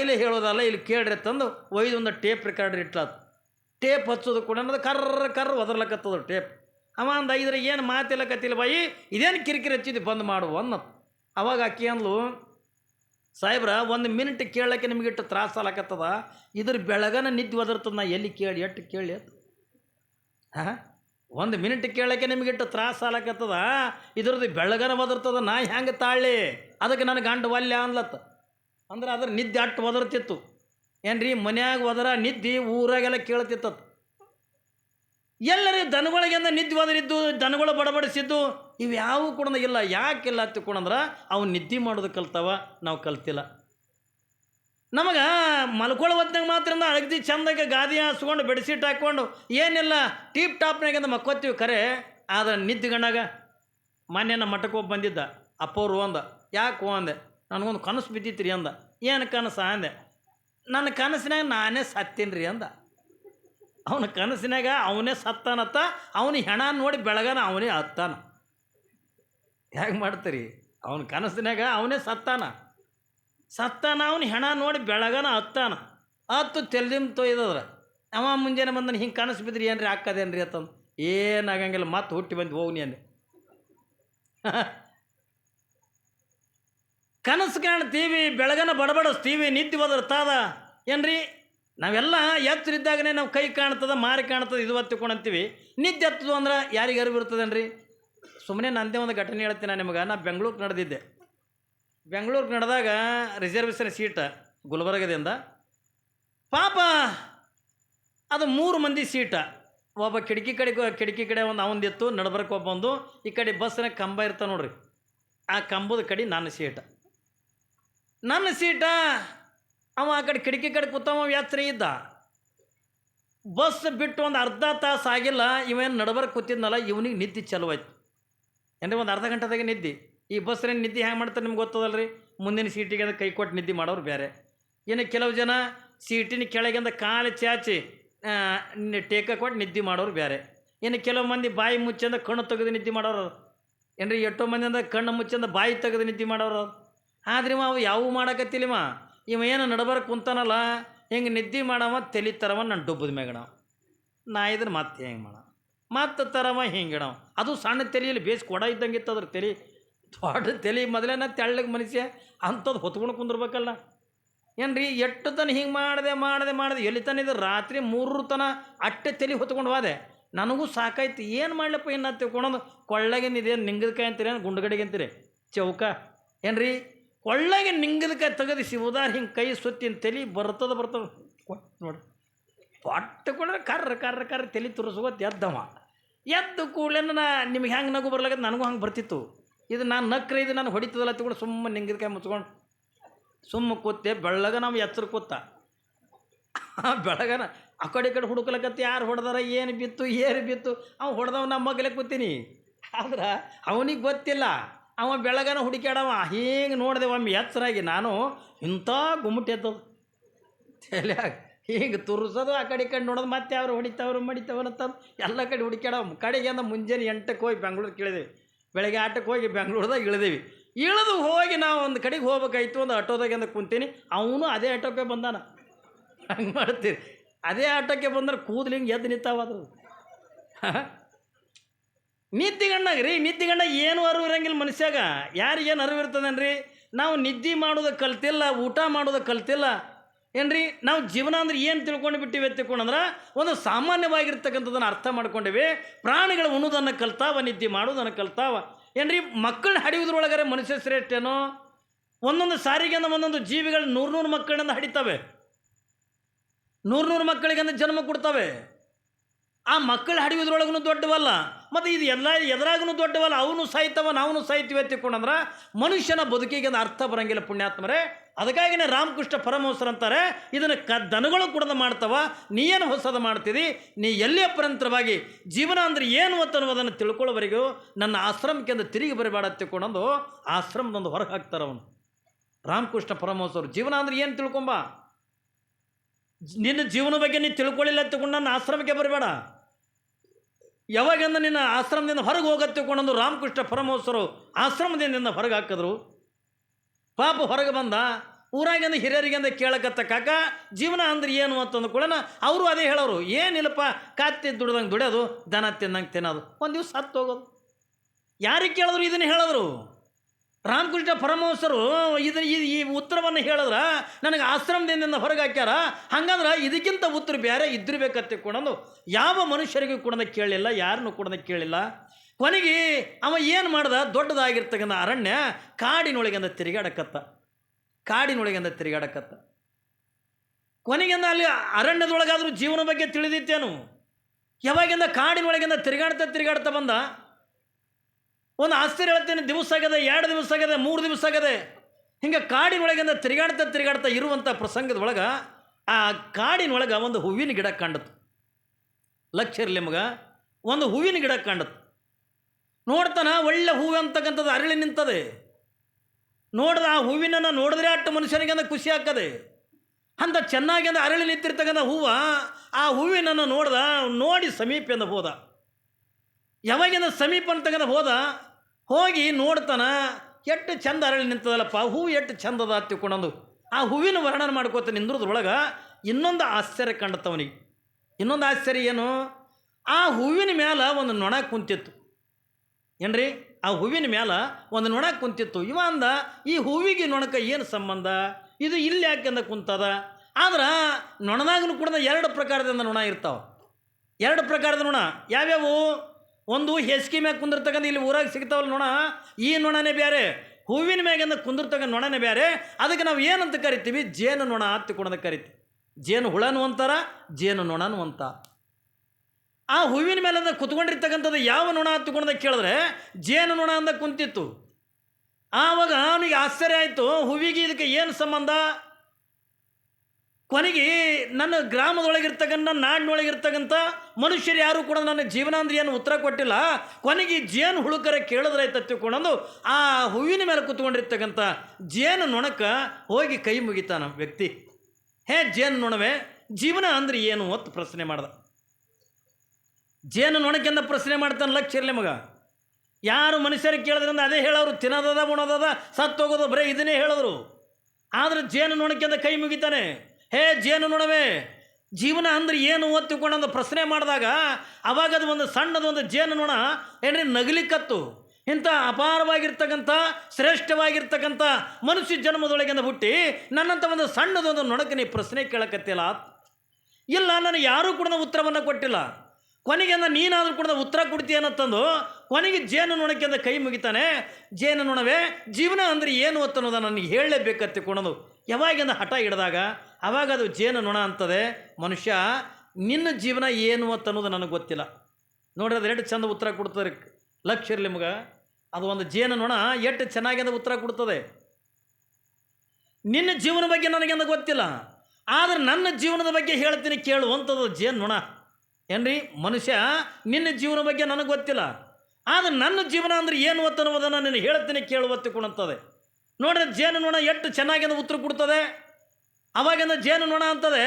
ಇಲ್ಲಿ ಹೇಳೋದಲ್ಲ, ಇಲ್ಲಿ ಕೇಳ್ರಿ ತಂದು ಒಯ್ದು ಒಂದು ಟೇಪ್ ರೆಕಾರ್ಡರ್ ಇಟ್ಲದ ಟೇಪ್ ಹಚ್ಚೋದು ಕೂಡ ಅನ್ನೋದು ಕರ್ರ ಕರ್ರ ಒದರ್ಲಕತ್ತದ ಟೇಪ್. ಅವ ಅಂದ, ಇದ್ರೆ ಏನು ಮಾತಿಲ್ಲಕತ್ತಿಲ್ಲ ಬಾಯಿ? ಇದೇನು ಕಿರಿಕಿರಿ ಹಚ್ಚಿದ್ದು ಬಂದ್ ಮಾಡು ಅನ್ನತ್ ಅವಾಗ ಅಕ್ಕಿ ಅಂದ್ಲು, ಸಾಹೇಬ್ರ, ಒಂದು ಮಿನಿಟ್ ಕೇಳಕ್ಕೆ ನಿಮ್ಗೆ ಇಟ್ಟು ತ್ರಾಸ ಆಲಕತ್ತದ. ಇದ್ರ ಬೆಳಗನ ನಿದ್ದೆ ಒದರ್ತದ, ನಾ ಎಲ್ಲಿ ಕೇಳಿ ಎಟ್ಟು ಕೇಳಿ ಹಾಂ? ಒಂದು ಮಿನಿಟ್ ಕೇಳಕ್ಕೆ ತ್ರಾಸ ಆಲಕತ್ತದ. ಇದ್ರದ್ದು ಬೆಳಗನ ಒದರ್ತದ, ನಾ ಹೆಂಗೆ ತಾಳಿ ಅದಕ್ಕೆ ನನ್ನ ಗಂಡು ವಲ್ಯ ಅನ್ಲತ್ತ ಅಂದ್ರೆ ಅದ್ರ ನಿದ್ದೆ ಅಟ್ಟು ಒದರ್ತಿತ್ತು. ಏನ್ರಿ, ಮನ್ಯಾಗ ಒದರ ನಿದ್ದೆ ಊರಾಗೆಲ್ಲ ಕೇಳ್ತಿತ್ತತ್ ಎಲ್ಲರೂ ದನಗಳಿಗೆಂದ ನಿದ್ದೆ ಒದರಿದ್ದು, ದನಗಳು ಬಡಬಡಿಸಿದ್ದು ಇವು ಯಾವೂ ಕೂಡ ಇಲ್ಲ ಯಾಕಿಲ್ಲ ತಿಳ್ಕೊಂಡ್ರೆ ಅವು ನಿದ್ದೆ ಮಾಡೋದು ಕಲ್ತವ, ನಾವು ಕಲ್ತಿಲ್ಲ. ನಮಗೆ ಮಲ್ಕೊಳ್ಳೋ ಹೊತ್ನಾಗ ಮಾತ್ರ ಅಳಗ್ದಿ ಚಂದಕ್ಕೆ ಗಾದಿ ಹಾಸ್ಕೊಂಡು ಬೆಡ್ಶೀಟ್ ಹಾಕ್ಕೊಂಡು ಏನಿಲ್ಲ, ಟೀಪ್ ಟಾಪ್ನಾಗಿಂದ ಮಕ್ಕೋತೀವಿ ಕರೆ, ಆದ್ರೆ ನಿದ್ದೆಗಣ್ಣಾಗ ಮೊನ್ನೆ ನಮ್ಮ ಮಠಕ್ಕೆ ಹೋಗಿ ಬಂದಿದ್ದ ಅಪ್ಪವ್ರು ಅಂದ. ಯಾಕೆ ಅಂದೆ, ನನಗೊಂದು ಕನಸು ಬಿದ್ದಿತ್ತು ರೀ ಅಂದ. ಏನು ಕನಸು ಅಂದೆ? ನನ್ನ ಕನಸಿನಾಗ ನಾನೇ ಸತ್ತೀನಿ ರೀ ಅಂದ. ಅವನ ಕನಸಿನಾಗ ಅವನೇ ಸತ್ತಾನತ್ತ ಅವನ ಹೆಣ ನೋಡಿ ಬೆಳಗನ ಅವನೇ ಹತ್ತಾನ. ಹೇಗೆ ಮಾಡ್ತೀರಿ? ಅವನ ಕನಸಿನಾಗ ಅವನೇ ಸತ್ತಾನ. ಸತ್ತಾನ, ಅವನ ಹೆಣ ನೋಡಿ ಬೆಳಗನ ಹತ್ತಾನ. ಹತ್ತು ತೆಲ್ದಿಮ್ ತೊಯ್ದದ್ರ. ಅವ ಮುಂಜಾನೆ ಬಂದನ, ಹಿಂಗೆ ಕನಸು ಬಿದ್ರಿ ಏನ್ರಿ, ಹಾಕದೇನ್ರಿ ಅಂತಂದು. ಏನಾಗಂಗಿಲ್ಲ ಮತ್ತೆ ಹುಟ್ಟಿ ಬಂದು ಹೋಗ್ನಿ ಅಂದೆ. ಕನಸು ಕಾಣ್ತೀವಿ ಬೆಳಗನ ಬಡಬಡಿಸ್ತೀವಿ ನಿದ್ದೆ ಬದರ್ತಾದ ಏನ್ರಿ? ನಾವೆಲ್ಲ ಎತ್ತರಿದ್ದಾಗನೇ ನಾವು ಕೈ ಕಾಣ್ತದ, ಮಾರಿ ಕಾಣ್ತದ, ಇದು ಕೊಣಂತೀವಿ ನಿದ್ದೆ ಹತ್ತದು ಅಂದ್ರೆ ಯಾರಿಗೆ ಅರಿವಿರ್ತದೇನ್ರಿ ಸುಮ್ಮನೆ ನಂದೇ ಒಂದು ಘಟನೆ ಹೇಳ್ತೀನಿ ನಾನು ನಿಮಗೆ. ನಾ ಬೆಂಗಳೂರಿಗೆ ನಡೆದಿದ್ದೆ. ಬೆಂಗಳೂರಿಗೆ ನಡೆದಾಗ ರಿಸರ್ವೇಷನ್ ಸೀಟ ಗುಲ್ಬರ್ಗದಿಂದ. ಪಾಪ, ಅದು ಮೂರು ಮಂದಿ ಸೀಟ. ಒಬ್ಬ ಕಿಟಕಿ ಕಡೆ ಕಿಟಕಿ ಕಡೆ ಒಂದು ಅವಂದಿತ್ತು ನಡ್ಬರ್ಕೆ ಒಬ್ಬ ಒಂದು ಈ ಕಡೆ ಬಸ್ಸಿನ ಕಂಬ ಇರ್ತಾವೆ ನೋಡ್ರಿ. ಆ ಕಂಬದ ಕಡೆ ನನ್ನ ಸೀಟ. ನನ್ನ ಸೀಟ, ಅವ ಆ ಕಡೆ ಕಿಟಕಿ ಕಡೆ ಕೂತವ ಯಾತ್ರಿ ಇದ್ದ. ಬಸ್ ಬಿಟ್ಟು ಒಂದು ಅರ್ಧ ತಾಸು ಆಗಿಲ್ಲ ಇವೇನು ನಡ್ಬರ್ಕ್ ಕೂತಿದ್ನಲ್ಲ, ಇವನಿಗೆ ನಿದ್ದೆ ಚಲುವಾಯ್ತು ಏನ್ರಿ ಒಂದು ಅರ್ಧ ಗಂಟೆದಾಗ ನಿದ್ದೆ? ಈ ಬಸ್ರೇನು ನಿದ್ದೆ ಹ್ಯಾಂಗೆ ಮಾಡ್ತಾರೆ ನಿಮ್ಗೆ ಗೊತ್ತದಲ್ರಿ? ಮುಂದಿನ ಸೀಟಿಗೆ ಅಂದ್ರೆ ಕೈ ಕೊಟ್ಟು ನಿದ್ದೆ ಮಾಡೋರು ಬೇರೆ ಇನ್ನು ಕೆಲವು ಜನ ಸೀಟಿನ ಕೆಳಗಿಂದ ಕಾಲು ಚಾಚಿ ಟೇಕ ಕೊಟ್ಟು ನಿದ್ದೆ ಮಾಡೋರು ಬೇರೆ ಇನ್ನು ಕೆಲವು ಮಂದಿ ಬಾಯಿ ಮುಚ್ಚಂದ ಕಣ್ಣು ತೆಗೆದು ನಿದ್ದೆ ಮಾಡೋರು ಏನ್ರಿ, ಎಷ್ಟೋ ಮಂದಿ ಅಂದ ಕಣ್ಣು ಮುಚ್ಚಂದ ಬಾಯಿ ತೆಗೆದು ನಿದ್ದೆ ಮಾಡೋರು ಆದ್ರೆ ಅವು ಯಾವೂ ಮಾಡಕತ್ತಿಲ್ಲವ ಇವ ಏನು ನಡಬರ ಕುಂತಾನಲ್ಲ, ಹಿಂಗೆ ನಿದ್ದೆ ಮಾಡವ, ತಲೆ ತರವ ನನ್ನ ಡುಬ್ಬದ ಮ್ಯಾಗಣವ ನಾ ಇದ್ರೆ ಮತ್ತೆ ಹೆಂಗೆ ಮಾಡ. ಮತ್ತೆ ತರವ ಹಿಂಗಿಡವ ಅದು ಸಣ್ಣ ತಲೆಯಲ್ಲಿ ಬೇಸ್ ಕೊಡ ಇದ್ದಂಗೆ ಇತ್ತು ಅದ್ರ ತಲೆ. ದೊಡ್ಡ ತಲೆ ನಾ ತೆಳ್ಳಗೆ ಮನುಷ್ಯ ಅಂಥದ್ದು ಹೊತ್ಕೊಂಡು ಕುಂದಿರ್ಬೇಕಲ್ಲ. ರೀ ಎಷ್ಟು ತನ ಹಿಂಗೆ ಮಾಡಿದೆ ಮಾಡಿದೆ ಮಾಡಿದೆ, ಎಲ್ಲಿ ತನ ಇದು ರಾತ್ರಿ ಮೂರರ ತನ ಅಟ್ಟೆ ತಲೆ ಹೊತ್ಕೊಂಡು ಹೋದೆ. ನನಗೂ ಸಾಕಾಯ್ತು. ಏನು ಮಾಡ್ಲಪ್ಪ ಇನ್ನು ತಿಳ್ಕೊಳೋದು? ಕೊಳ್ಳಗಿನ ಇದೇನು ನಿಂಗದಕಾಯಿ ಅಂತೀರಿ ಏನು ಗುಂಡುಗಡೆಗೆ ಅಂತೀರಿ? ಚೌಕ. ಏನ್ರಿ ಕೊಳ್ಳಗೆ ನಿಂಗದಕ್ಕೆ ತೆಗದಿಸಿ ಉದಾರ ಹಿಂಗೆ ಕೈ ಸುತ್ತಿನ ತಲೆ ಬರ್ತದ ಬರ್ತದ. ಕೊಟ್ಟು ನೋಡಿ. ಪಟ್ಟ ಕೊಡ್ರೆ ಕರ್ರ ಕರ್ರ ಕರ್ರ ತಲೆ ತುರಿಸ್ಕೋತ ಎದ್ದವ. ಎದ್ದು ಕೂಡಲೇ ನಾ ನಿಮ್ಗೆ ಹೆಂಗೆ ನಗು ಬರ್ಲಾಗ ನನಗೂ ಹಂಗೆ ಬರ್ತಿತ್ತು. ಇದು ನಾನು ನಕ್ರೆ, ಇದು ನಾನು ಹೊಡಿತದಲ್ಲ ತಗೊಂಡು ಸುಮ್ಮನೆ ನಿಂಗದಕ್ಕೆ ಮುಚ್ಕೊಂಡು. ಸುಮ್ಮ ಕೂತೆ, ಬೆಳ್ಳಗ ನಾವು ಎಚ್ಚರ ಕೂತ. ಬೆಳಗನ ಆ ಕಡೆ ಕಡೆ ಹುಡುಕ್ಲಕತ್ತಿ, ಯಾರು ಹೊಡೆದಾರ, ಏನು ಬಿತ್ತು ಏನು ಬಿತ್ತು ಅವ್ನು ಹೊಡೆದವ ನಮ್ಮ ಮಗಲೇ ಕೂತೀನಿ. ಆದ್ರೆ ಅವನಿಗೆ ಗೊತ್ತಿಲ್ಲ. ಅವ ಬೆಳಗನ ಹುಡುಕ್ಯಾಡವ, ಹಿಂಗೆ ನೋಡಿದೆ ಒಮ್ಮೆ ಎಚ್ಚರಾಗಿ ನಾನು ಇಂಥ ಗುಮ್ಮಟಿ ಎದ್ದದು ತಲ್ಯಾಗ ಹಿಂಗೆ ತುರ್ಸೋದು, ಆ ಕಡೆ ಕಡೆ ನೋಡೋದು, ಮತ್ತೆ ಅವರು ಹೊಡಿತಾವ್ರು ಮಡಿತಾವ್ರು ಅಂತಂದು ಎಲ್ಲ ಕಡೆ ಹುಡುಕ್ಯಾಡವ. ಕಡೆಗೆ ಅಂದ ಮುಂಜಾನೆ ಎಂಟಕ್ಕೆ ಹೋಗಿ ಬೆಂಗ್ಳೂರಿಗೆ ಇಳಿದೇವಿ ಬೆಳಗ್ಗೆ ಆಟಕ್ಕೆ ಹೋಗಿ ಬೆಂಗ್ಳೂರ್ದಾಗ ಇಳಿದೇವಿ. ಇಳಿದು ಹೋಗಿ ನಾವು ಒಂದು ಕಡೆಗೆ ಹೋಗ್ಬೇಕಾಯ್ತು, ಒಂದು ಆಟೋದಾಗ ಅಂದ ಕುಂತೀನಿ. ಅವನು ಅದೇ ಆಟೋಕ್ಕೆ ಬಂದಾನ. ಹಂಗೆ ಮಾಡ್ತೀರಿ. ಅದೇ ಆಟೋಕ್ಕೆ ಬಂದ್ರೆ ಕೂದಲಿಂಗೆ ಎದ್ದು ನಿಂತಾವಾದ್ರು ನಿದ್ದಿಗಣ್ಣಾಗ ರೀ ನಿದ್ದಿಗಣ್ಣ ಏನು ಅರಿವು ಇರಂಗಿಲ್ಲ ಮನುಷ್ಯಾಗ. ಯಾರಿಗೇನು ಅರಿವು ಇರ್ತದೇನ್ರಿ? ನಾವು ನಿದ್ದೆ ಮಾಡೋದು ಕಲ್ತಿಲ್ಲ, ಊಟ ಮಾಡೋದು ಕಲ್ತಿಲ್ಲ. ಏನ್ರಿ? ನಾವು ಜೀವನ ಅಂದ್ರೆ ಏನು ತಿಳ್ಕೊಂಡು ಬಿಟ್ಟಿವಿ ತಿಳ್ಕೊಂಡಂದ್ರೆ ಒಂದು ಸಾಮಾನ್ಯವಾಗಿರ್ತಕ್ಕಂಥದ್ದನ್ನು ಅರ್ಥ ಮಾಡ್ಕೊಂಡಿವಿ. ಪ್ರಾಣಿಗಳು ಉಣ್ಣೋದನ್ನು ಕಲ್ತಾವ, ನಿದ್ದೆ ಮಾಡೋದನ್ನು ಕಲ್ತಾವ. ಏನ್ರಿ? ಮಕ್ಕಳನ್ನ ಹಡಿಯೋದ್ರೊಳಗರೆ ಮನುಷ್ಯ ಶ್ರೇಷ್ಠೇನೋ? ಒಂದೊಂದು ಸಾರಿಗೆಂದ ಒಂದೊಂದು ಜೀವಿಗಳು ನೂರು ನೂರು ಮಕ್ಕಳಿಂದ ಹಡಿತವೆ. ನೂರು ನೂರು ಮಕ್ಕಳಿಗಂದ ಜನ್ಮ ಕೊಡ್ತವೆ. ಆ ಮಕ್ಕಳು ಹಡಿಯೋದ್ರೊಳಗೂ ದೊಡ್ಡವಲ್ಲ. ಮತ್ತು ಇದು ಎಲ್ಲ ಎದುರಾಗೂ ದೊಡ್ಡವಲ್ಲ, ಅವನು ಸಾಯ್ತವ ನಾವು ಸಾಯ್ತೀವಿ ತಿಳ್ಕೊಂಡಂದ್ರೆ ಮನುಷ್ಯನ ಬದುಕಿಗೆ ಒಂದು ಅರ್ಥ ಬರಂಗಿಲ್ಲ ಪುಣ್ಯಾತ್ಮರೇ. ಅದಕ್ಕಾಗಿನೇ ರಾಮಕೃಷ್ಣ ಪರಮಹಂಸರು ಅಂತಾರೆ, ಇದನ್ನು ಕ ದನಗಳು ಕೂಡ ಮಾಡ್ತವ ನೀ ಏನು ಹೊಸದು ಮಾಡ್ತೀರಿ, ನೀ ಎಲ್ಲಿ ಅಪರಂತರವಾಗಿ ಜೀವನ ಅಂದ್ರೆ ಏನು ಅಂತ ಅನ್ನೋದನ್ನು ತಿಳ್ಕೊಳ್ಳೋವರೆಗೂ ನನ್ನ ಆಶ್ರಮಕ್ಕೆ ಒಂದು ತಿರುಗಿ ಬರಬೇಡ ತಿಳ್ಕೊಂಡಂದು ಆಶ್ರಮದೊಂದು ಹೊರಗೆ ಹಾಕ್ತಾರೆ ಅವನು. ರಾಮಕೃಷ್ಣ ಪರಮಹಂಸರು ಜೀವನ ಅಂದ್ರೆ ಏನು ತಿಳ್ಕೊಂಬ? ನಿನ್ನ ಜೀವನ ಬಗ್ಗೆ ನೀನು ತಿಳ್ಕೊಳ್ಳಿಲ್ಲ ತಗೊಂಡು ನನ್ನ ಆಶ್ರಮಕ್ಕೆ ಬರಬೇಡ. ಯಾವಾಗಂದ ನಿನ್ನ ಆಶ್ರಮದಿಂದ ಹೊರಗೆ ಹೋಗತ್ತೆ ಕೊಂಡು ರಾಮಕೃಷ್ಣ ಪರಮಹಂಸರು ಆಶ್ರಮದಿಂದ ನಿನ್ನ ಹೊರಗೆ ಹಾಕಿದ್ರು? ಪಾಪ ಹೊರಗೆ ಬಂದ. ಊರಾಗಿಂದ ಹಿರಿಯರಿಗಿಂದ ಕೇಳಕತ್ತ ಕಾಕ, ಜೀವನ ಅಂದ್ರೆ ಏನು ಅಂತಂದು ಕೂಡ ಅವರು ಅದೇ ಹೇಳೋರು. ಏನಿಲ್ಲಪ್ಪ, ಕಾತ್ತಿ ದುಡ್ದಂಗೆ ದುಡಿಯೋದು, ದನ ತಿನ್ನಂಗೆ ತಿನ್ನೋದು. ಒಂದು ದಿವಸ ಸತ್ತು ಹೋಗೋದು ಯಾರಿಗೆ ಕೇಳಿದ್ರು ಇದನ್ನು ಹೇಳಿದ್ರು? ರಾಮಕೃಷ್ಣ ಪರಮಹಂಸರು ಇದನ್ನ ಈ ಉತ್ತರವನ್ನು ಹೇಳಿದ್ರೆ ನನಗೆ ಆಶ್ರಮದಿಂದ ಹೊರಗೆ ಹಾಕ್ಯಾರ. ಹಂಗಂದ್ರೆ ಇದಕ್ಕಿಂತ ಉತ್ತರ ಬೇರೆ ಇದ್ದಿರ್ಬೇಕತ್ತೆ ಕೊಡೋದು ಯಾವ ಮನುಷ್ಯರಿಗೂ ಕೂಡ ಕೇಳಿಲ್ಲ, ಯಾರನ್ನು ಕೂಡ ಕೇಳಿಲ್ಲ. ಕೊನೆಗೆ ಅವ ಏನು ಮಾಡ್ದ? ದೊಡ್ಡದಾಗಿರ್ತಕ್ಕಂಥ ಅರಣ್ಯ ಕಾಡಿನೊಳಗಿಂದ ತಿರುಗಾಡಕತ್ತ. ಕಾಡಿನೊಳಗಿಂದ ತಿರುಗಾಡಕತ್ತ. ಕೊನೆಗಿಂದ ಅಲ್ಲಿ ಅರಣ್ಯದೊಳಗಾದರೂ ಜೀವನ ಬಗ್ಗೆ ತಿಳಿದಿತ್ತೇನು? ಯಾವಾಗಿಂದ ಕಾಡಿನೊಳಗಿಂದ ತಿರುಗಾಡ್ತಾ ತಿರುಗಾಡ್ತಾ ಬಂದ? ಒಂದು ಆಶ್ಚರ್ಯ ಹೇಳ್ತೇನೆ ದಿವಸ ಆಗದೆ, ಎರಡು ದಿವಸ ಆಗದೆ, ಮೂರು ದಿವಸ ಆಗದೆ, ಹಿಂಗೆ ಕಾಡಿನೊಳಗಿಂದ ತಿರುಗಾಡ್ತಾ ತಿರುಗಾಡ್ತಾ ಇರುವಂಥ ಪ್ರಸಂಗದೊಳಗೆ ಆ ಕಾಡಿನೊಳಗೆ ಒಂದು ಹೂವಿನ ಗಿಡ ಕಂಡತು. ಲಕ್ಷ ಇರಲಿ ಮಗ, ಒಂದು ಹೂವಿನ ಗಿಡ ಕಂಡತು. ನೋಡ್ತಾನ ಒಳ್ಳೆ ಹೂವು ಅಂತಕ್ಕಂಥದ್ದು ಅರಳಿ ನಿಂತದೆ. ನೋಡಿದ ಆ ಹೂವಿನನ್ನು ನೋಡಿದ್ರೆ ಅಟ್ಟು ಮನುಷ್ಯನಿಗೆ ಅಂದ್ರೆ ಖುಷಿ ಆಗ್ತದೆ. ಅಂತ ಚೆನ್ನಾಗಿ ಅಂದ ಅರಳಿ ನಿಂತಿರ್ತಕ್ಕಂಥ ಹೂವು ಆ ಹೂವಿನನ್ನು ನೋಡ್ದ, ನೋಡಿ ಸಮೀಪದಿಂದ ಹೋದ. ಯಾವಾಗಿಂದ ಸಮೀಪ ಅಂತ ಹೋದ, ಹೋಗಿ ನೋಡ್ತಾನ ಎಷ್ಟು ಚಂದ ಅರಳಿ ನಿಂತದಲ್ಲಪ್ಪ ಹೂವು ಎಷ್ಟು ಚಂದದ ತಿಳ್ಕೊಂಡು ಆ ಹೂವಿನ ವರ್ಣನೆ ಮಾಡ್ಕೋತ ನಿಂದ್ರದ್ರೊಳಗೆ ಇನ್ನೊಂದು ಆಶ್ಚರ್ಯ ಕಂಡತ್ತವನಿಗೆ. ಇನ್ನೊಂದು ಆಶ್ಚರ್ಯ ಏನು? ಆ ಹೂವಿನ ಮೇಲೆ ಒಂದು ನೊಣ ಕುಂತಿತ್ತು. ಏನ್ರಿ? ಆ ಹೂವಿನ ಮೇಲೆ ಒಂದು ನೊಣ ಕುಂತಿತ್ತು. ಇವ ಅಂದ, ಈ ಹೂವಿಗೆ ನೊಣಕ್ಕೆ ಏನು ಸಂಬಂಧ? ಇದು ಇಲ್ಲಿ ಯಾಕೆಂದ ಕುಂತದ? ಆದ್ರೆ ನೊಣದಾಗನು ಕೂಡ ಎರಡು ಪ್ರಕಾರದಿಂದ ನೊಣ ಇರ್ತಾವ. ಎರಡು ಪ್ರಕಾರದ ನೊಣ ಯಾವ್ಯಾವು? ಒಂದು ಹೆಸ್ಕಿ ಮ್ಯಾಗ ಕುಂದಿರ್ತಕ್ಕಂಥ ಇಲ್ಲಿ ಊರಾಗ ಸಿಗ್ತಾವಲ್ಲ ನೋಣ ಈ ನೊಣನೇ ಬೇರೆ ಹೂವಿನ ಮ್ಯಾಗಿಂದ ಕುಂದಿರ್ತಕ್ಕಂಥ ನೊಣನೇ ಬೇರೆ ಅದಕ್ಕೆ ನಾವು ಏನಂತ ಕರಿತೀವಿ? ಜೇನು ನೊಣ ಹತ್ತಿಕೊಂಡದ ಕರಿತೀವಿ. ಜೇನು ಹುಳನು ಅಂತಾರ, ಜೇನು ನೊಣನು ಅಂತ. ಆ ಹೂವಿನ ಮೇಲೆ ಕುತ್ಕೊಂಡಿರ್ತಕ್ಕಂಥದ್ದು ಯಾವ ನೊಣ ಹತ್ತುಕೊಂಡ ಕೇಳಿದ್ರೆ, ಜೇನು ನೊಣ ಅಂದ ಕುಂತಿತ್ತು. ಆವಾಗ ಅವನಿಗೆ ಆಶ್ಚರ್ಯ ಆಯಿತು, ಹೂವಿಗೆ ಇದಕ್ಕೆ ಏನು ಸಂಬಂಧ? ಕೊನೆಗೆ ನನ್ನ ಗ್ರಾಮದೊಳಗಿರ್ತಕ್ಕಂಥ, ನಾಡಿನೊಳಗಿರ್ತಕ್ಕಂಥ ಮನುಷ್ಯರು ಯಾರು ಕೂಡ ನನ್ನ ಜೀವನ ಉತ್ತರ ಕೊಟ್ಟಿಲ್ಲ. ಕೊನೆಗೆ ಜೇನು ಹುಳುಕರ ಕೇಳಿದ್ರಾಯ್ತು ತಿಳ್ಕೊಂಡು ಆ ಹೂವಿನ ಮೇಲೆ ಕೂತ್ಕೊಂಡಿರ್ತಕ್ಕಂಥ ಜೇನು ನೊಣಕ್ಕೆ ಹೋಗಿ ಕೈ ಮುಗಿತಾನ ವ್ಯಕ್ತಿ. ಹೇ ಜೇನು ನೊಣವೇ, ಜೀವನ ಅಂದ್ರೆ ಏನು ಅಂತ ಪ್ರಶ್ನೆ ಮಾಡ್ದ. ಜೇನು ನೊಣಕ್ಕಿಂತ ಪ್ರಶ್ನೆ ಮಾಡ್ತಾನೆ ಲಕ್ಷ ಇರಲಿ ಮಗ. ಯಾರು ಮನುಷ್ಯರಿಗೆ ಕೇಳಿದ್ರಿಂದ ಅದೇ ಹೇಳೋರು, ತಿನ್ನೋದದ ಉಣೋದದ ಸತ್ತೋಗೋದು ಬರೀ ಇದನ್ನೇ ಹೇಳಿದ್ರು ಆದ್ರೆ ಜೇನು ನೊಣಕ್ಕಿಂತ ಕೈ ಮುಗಿತಾನೆ. ಹೇ ಜೇನು ನುಣವೇ ಜೀವನ ಅಂದ್ರೆ ಏನು ಒಂದು ಪ್ರಶ್ನೆ ಮಾಡಿದಾಗ ಅವಾಗ ಅದು ಒಂದು ಸಣ್ಣದೊಂದು ಜೇನು ನೋಣ ಏನ್ರಿ ನಗಲಿಕ್ಕತ್ತು ಇಂಥ ಅಪಾರವಾಗಿರ್ತಕ್ಕಂಥ, ಶ್ರೇಷ್ಠವಾಗಿರ್ತಕ್ಕಂಥ ಮನುಷ್ಯ ಜನ್ಮದೊಳಗಿಂದ ಹುಟ್ಟಿ ನನ್ನಂಥ ಒಂದು ಸಣ್ಣದೊಂದು ನೊಣಕ್ಕೆ ನೀ ಪ್ರಶ್ನೆ ಕೇಳಕತ್ತಿಲ್ಲ. ಇಲ್ಲ, ನಾನು ಯಾರೂ ಕೂಡ ಉತ್ತರವನ್ನು ಕೊಟ್ಟಿಲ್ಲ. ಕೊನೆಗೆ ನೀನಾದರೂ ಕೂಡ ಉತ್ತರ ಕೊಡ್ತೀಯನ್ನತ್ತಂದು ಕೊನೆಗೆ ಜೇನು ನೊಣಕ್ಕಿಂದ ಕೈ ಮುಗಿತಾನೆ. ಜೇನು ನೊಣವೇ ಜೀವನ ಅಂದರೆ ಏನು ಅನ್ನೋದ ನನಗೆ ಹೇಳಲೇಬೇಕತ್ತೆ ಕೊಡೋದು ಯಾವಾಗಿಂದ ಹಠ ಹಿಡಿದಾಗ ಅವಾಗ ಅದು ಜೇನು ನೊಣ ಅಂತದೆ, ಮನುಷ್ಯ ನಿನ್ನ ಜೀವನ ಏನು ಅಂತ ಅನ್ನೋದು ನನಗೆ ಗೊತ್ತಿಲ್ಲ. ನೋಡ್ರಿ ಅದು ಎಷ್ಟು ಚಂದ ಉತ್ತರ ಕೊಡ್ತದೆ ಲಕ್ಷ ಇರಲಿ ನಿಮ್ಗೆ. ಅದು ಒಂದು ಜೇನು ನೊಣ ಎಷ್ಟು ಚೆನ್ನಾಗಿ ಉತ್ತರ ಕೊಡ್ತದೆ. ನಿನ್ನ ಜೀವನ ಬಗ್ಗೆ ನನಗೆಂದ ಗೊತ್ತಿಲ್ಲ. ಆದರೆ ನನ್ನ ಜೀವನದ ಬಗ್ಗೆ ಹೇಳ್ತೀನಿ ಕೇಳುವಂಥದ್ದು ಜೇನು ನೊಣ. ಏನ್ರಿ? ಮನುಷ್ಯ ನಿನ್ನ ಜೀವನ ಬಗ್ಗೆ ನನಗೆ ಗೊತ್ತಿಲ್ಲ. ಆದರೆ ನನ್ನ ಜೀವನ ಅಂದ್ರೆ ಏನು ಅನ್ನೋದನ್ನು ನಾನು ಹೇಳ್ತೀನಿ ಕೇಳುವತ್ತು ಕುಣಂತದೆ ನೋಡ್ರಿ ಜೇನು ನೋಣ ಎಷ್ಟು ಚೆನ್ನಾಗಿ ಉತ್ತರ ಕೊಡ್ತದೆ. ಅವಾಗಿಂದ ಜೇನು ನೋಣ ಅಂತದೆ,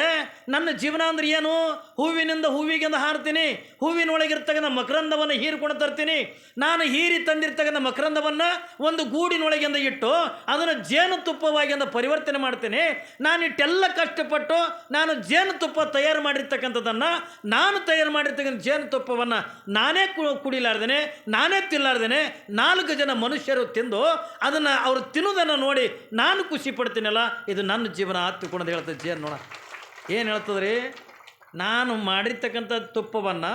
ನನ್ನ ಜೀವನ ಅಂದ್ರೆ ಏನು? ಹೂವಿನಿಂದ ಹೂವಿಗಿಂದ ಹಾರ್ತೀನಿ ಹೂವಿನೊಳಗಿರ್ತಕ್ಕಂಥ ಮಕರಂದವನ್ನು ಹೀರಿಕೊಂಡು ತರ್ತೀನಿ, ನಾನು ಹೀರಿ ತಂದಿರ್ತಕ್ಕಂಥ ಮಕರಂದವನ್ನು ಒಂದು ಗೂಡಿನೊಳಗಿಂದ ಇಟ್ಟು ಅದನ್ನು ಜೇನುತುಪ್ಪವಾಗಿಂದ ಪರಿವರ್ತನೆ ಮಾಡ್ತೀನಿ. ನಾನು ಇಟ್ಟೆಲ್ಲ ಕಷ್ಟಪಟ್ಟು ನಾನು ಜೇನುತುಪ್ಪ ತಯಾರು ಮಾಡಿರ್ತಕ್ಕಂಥದ್ದನ್ನು, ನಾನು ತಯಾರು ಮಾಡಿರ್ತಕ್ಕಂಥ ಜೇನುತುಪ್ಪವನ್ನು ನಾನೇ ಕುಡಿಲಾರ್ದೇನೆ, ನಾನೇ ತಿನ್ನಲಾರ್ದೇನೆ ನಾಲ್ಕು ಜನ ಮನುಷ್ಯರು ತಿಂದು ಅದನ್ನು ಅವರು ತಿನ್ನೋದನ್ನು ನೋಡಿ ನಾನು ಖುಷಿ ಪಡ್ತೀನಲ್ಲ, ಇದು ನನ್ನ ಜೀವನ ಹತ್ತುಕೊಂಡು ಹೇಳ್ತದೆ ಜೇನು ನೋಡ. ಏನು ಹೇಳ್ತದ್ರಿ? ನಾನು ಮಾಡಿರ್ತಕ್ಕಂಥ ತುಪ್ಪವನ್ನು,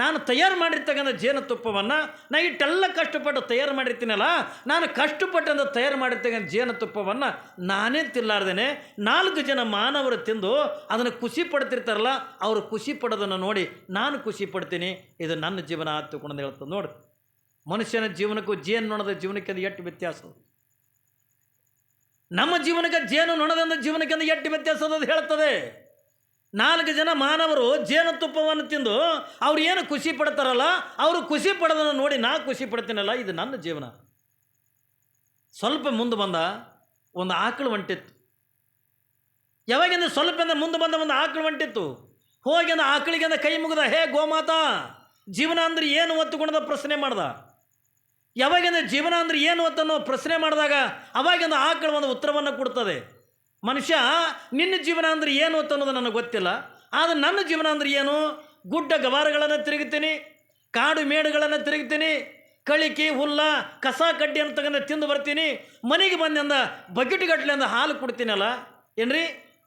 ನಾನು ತಯಾರು ಮಾಡಿರ್ತಕ್ಕಂಥ ಜೇನು ತುಪ್ಪವನ್ನು, ನಾ ಇಟ್ಟೆಲ್ಲ ಕಷ್ಟಪಟ್ಟು ತಯಾರು ಮಾಡಿರ್ತೀನಲ್ಲ, ನಾನು ಕಷ್ಟಪಟ್ಟಂತ ತಯಾರು ಮಾಡಿರ್ತಕ್ಕಂಥ ಜೇನು ತುಪ್ಪವನ್ನು ನಾನೇ ತಿಲ್ಲಾರ್ದೇನೆ ನಾಲ್ಕು ಜನ ಮಾನವರು ತಿಂದು ಅದನ್ನು ಖುಷಿ ಪಡ್ತಿರ್ತಾರಲ್ಲ, ಅವರು ಖುಷಿ ಪಡೋದನ್ನು ನೋಡಿ ನಾನು ಖುಷಿ ಪಡ್ತೀನಿ. ಇದು ನನ್ನ ಜೀವನ ಹತ್ತುಕೊಂಡು ಹೇಳ್ತದೆ ನೋಡಿ. ಮನುಷ್ಯನ ಜೀವನಕ್ಕೂ ಜೇನು ನೊಣದ ಜೀವನಕ್ಕೆ ಅದು ಎಷ್ಟು ವ್ಯತ್ಯಾಸ. ನಮ್ಮ ಜೀವನಕ್ಕೆ ಜೇನು ನೊಣದಿಂದ ಜೀವನಕ್ಕೆ ಒಂದು ಎಟ್ಟಿ ವ್ಯತ್ಯಾಸ ಅದು ಹೇಳ್ತದೆ ನಾಲ್ಕು ಜನ ಮಾನವರು ಜೇನುತುಪ್ಪವನ್ನು ತಿಂದು ಅವ್ರು ಏನು ಖುಷಿ ಪಡ್ತಾರಲ್ಲ, ಅವರು ಖುಷಿ ಪಡೋದನ್ನು ನೋಡಿ ನಾ ಖುಷಿ ಪಡ್ತೀನಲ್ಲ, ಇದು ನನ್ನ ಜೀವನ. ಸ್ವಲ್ಪ ಮುಂದೆ ಬಂದ ಒಂದು ಆಕಳು ಹೊಂಟಿತ್ತು ಯಾವಾಗಿಂದ ಸ್ವಲ್ಪ ಮುಂದೆ ಬಂದ ಒಂದು ಆಕಳು ಹೊಂಟಿತ್ತು ಹೋಗಿ ಅಂದ ಆಕಳಿಗೆ ಕೈ ಮುಗಿದ, ಹೇ ಗೋಮಾತಾ, ಜೀವನ ಅಂದ್ರೆ ಏನು? ಒತ್ತುಕೊಂಡ ಪ್ರಶ್ನೆ ಮಾಡ್ದ. ಯಾವಾಗಿಂದ ಜೀವನ ಅಂದ್ರೆ ಏನು ಅಂತನೋ ಪ್ರಶ್ನೆ ಮಾಡಿದಾಗ ಅವಾಗಿಂದ ಆಕಳು ಒಂದು ಉತ್ತರವನ್ನು ಕೊಡ್ತದೆ. ಮನುಷ್ಯ, ನಿನ್ನ ಜೀವನ ಅಂದ್ರೆ ಏನು ಅಂತ ಅನ್ನೋದು ನನಗೆ ಗೊತ್ತಿಲ್ಲ. ಆದರೆ ನನ್ನ ಜೀವನ ಅಂದ್ರೆ ಏನು? ಗುಡ್ಡ ಗವಾರಗಳನ್ನು ತಿರುಗುತ್ತೀನಿ ಕಾಡು ಮೇಡುಗಳನ್ನು ತಿರುಗ್ತೀನಿ, ಕಳಿಕೆ, ಹುಲ್ಲ, ಕಸ, ಕಡ್ಡಿ ಅಂತ ತಿಂದು ಬರ್ತೀನಿ. ಮನೆಗೆ ಬಂದಿಂದ ಬಕೆಟ್ ಅಂದ ಹಾಲು ಕೊಡ್ತೀನಲ್ಲ? ಏನ್ರಿ?